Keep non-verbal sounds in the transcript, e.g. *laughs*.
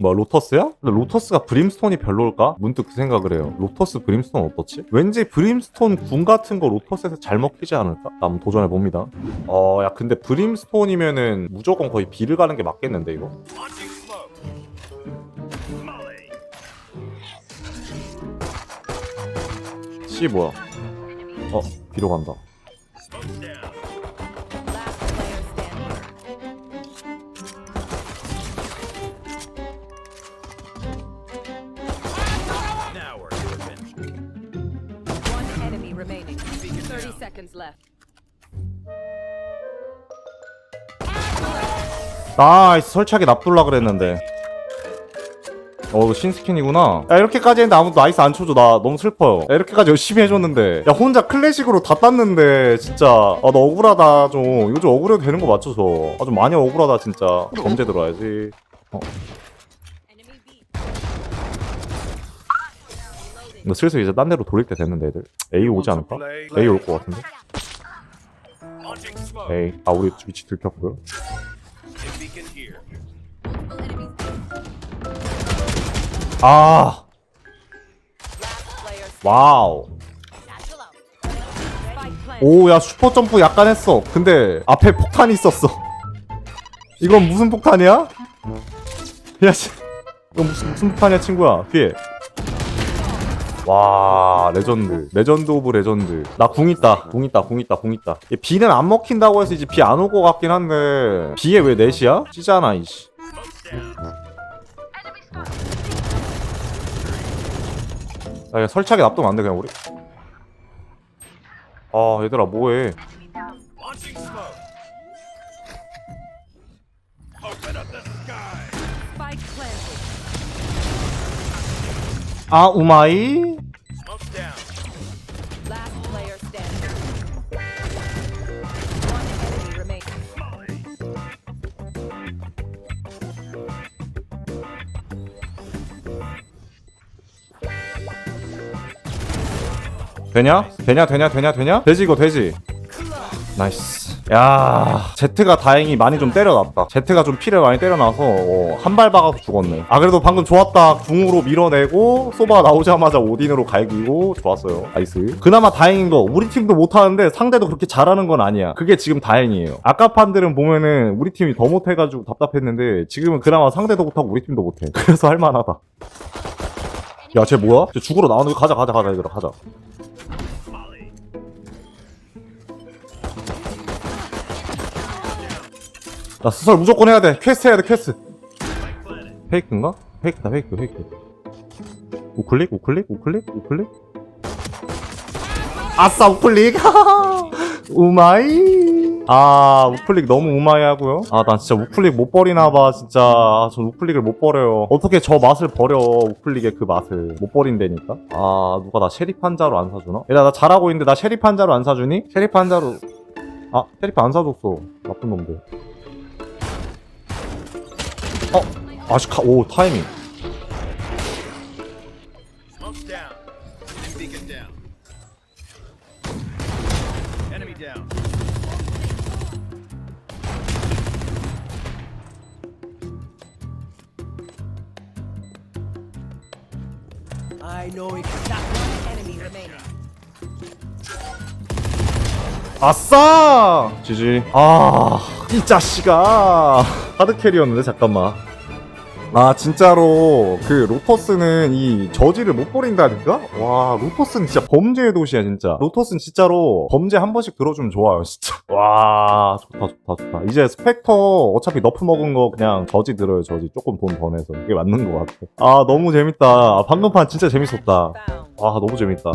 뭐 로터스야? 근데 로터스가 브림스톤이 별로일까? 문득 그 생각을 해요. 로터스 브림스톤 어떻지? 왠지 브림스톤 궁 같은 거 로터스에서 잘 먹히지 않을까? 나 한번 도전해 봅니다. 어, 야 근데 브림스톤이면은 무조건 거의 B를 가는 게 맞겠는데 이거? C 뭐야? 어, B로 간다. Seconds left. 나이스 설치하게 납둘라 그랬는데. 어 신스킨이구나. 야 이렇게까지 했는데 아무도 나이스 안 쳐줘. 나 너무 슬퍼요. 야, 이렇게까지 열심히 해줬는데. 야 혼자 클래식으로 다 땄는데 진짜. 아나 억울하다 좀. 좀 억울해도 되는 거 맞죠 저아좀 많이 억울하다 진짜. 범죄 들어야지. 어 이거 슬슬 이제 딴 데로 돌릴 때 됐는데 애들 A 오지 않을까? A 올 것 같은데 A 아 우리 위치 들켰고요 아 와우 spike planted. 오, 야, 슈퍼 점프 약간 했어. 근데 앞에 폭탄이 있었어. *laughs* 이건 무슨 폭탄이야? 야, 씨. 이건 무슨, 무슨 폭탄이야, 친구야? 뒤에. 와, 레전드. 레전드 오브 레전드. 나 궁 있다. 궁 있다, 궁 있다, 궁 있다. 얘 B는 안 먹힌다고 해서 이제 B 안올 것 같긴 한데. B에 왜 넷이야? 찌잖아, 이씨. 야, 야, 설치하게 놔두면 안 돼, 그냥 우리. 아, 얘들아, 뭐해. 아, 우마이? 되냐? 되냐 되냐 되냐 되냐? 되지 이거 되지 나이스 야. 제트가 다행히 많이 좀 때려놨다. 제트가 좀 피를 많이 때려놔서 어, 한발 박아서 죽었네. 아 그래도 방금 좋았다. 궁으로 밀어내고 소바 나오자마자 오딘으로 갈기고 좋았어요. 나이스. 그나마 다행인 거 우리 팀도 못하는데 상대도 그렇게 잘하는 건 아니야. 그게 지금 다행이에요. 아까 판들은 보면은 우리 팀이 더 못해가지고 답답했는데 지금은 그나마 상대도 못하고 우리 팀도 못해. *laughs* 그래서 할만하다. 야 쟤 뭐야? 쟤 죽으러 나오는 거 가자 가자 가자 얘들아 가자 나 수설 무조건 해야 돼. 퀘스트 해야 돼, 퀘스트. 페이크인가? 페이크다, 페이크, 페이크. 우클릭, 우클릭, 우클릭, 우클릭. 아싸, 우클릭. *laughs* 우마이. 아, 우클릭 너무 우마이 하고요. 아, 난 진짜 우클릭 못 버리나봐, 진짜. 아, 전 우클릭을 못 버려요. 어떻게 저 맛을 버려, 우클릭의 그 맛을. 못 버린다니까? 아, 누가 나 셰리프 한자로 안 사주나? 얘들아, 나 잘하고 있는데 나 셰리프 한자로 안 사주니? 셰리프 한자로. 아, 셰리프 안 사줬어. 나쁜 놈들. 어, 아시카, 오, 타이밍. Smoke's down. And beacon down. Enemy down. I know exactly. One enemy remaining. 아싸! 지지. 아, 이 자식아. 하드 캐리였는데, 잠깐만. 아, 진짜로, 그, 로터스는 이 저지를 못 버린다니까? 와, 로터스는 진짜 범죄의 도시야, 진짜. 로터스는 진짜로 범죄 한 번씩 들어주면 좋아요, 진짜. *laughs* 와, 좋다, 좋다, 좋다. 이제 스펙터 어차피 너프 먹은 거 그냥 저지 들어요, 저지. 조금 돈 더 내서. 이게 맞는 것 같아. 아, 너무 재밌다. 아, 방금 판 진짜 재밌었다. 아, 너무 재밌다.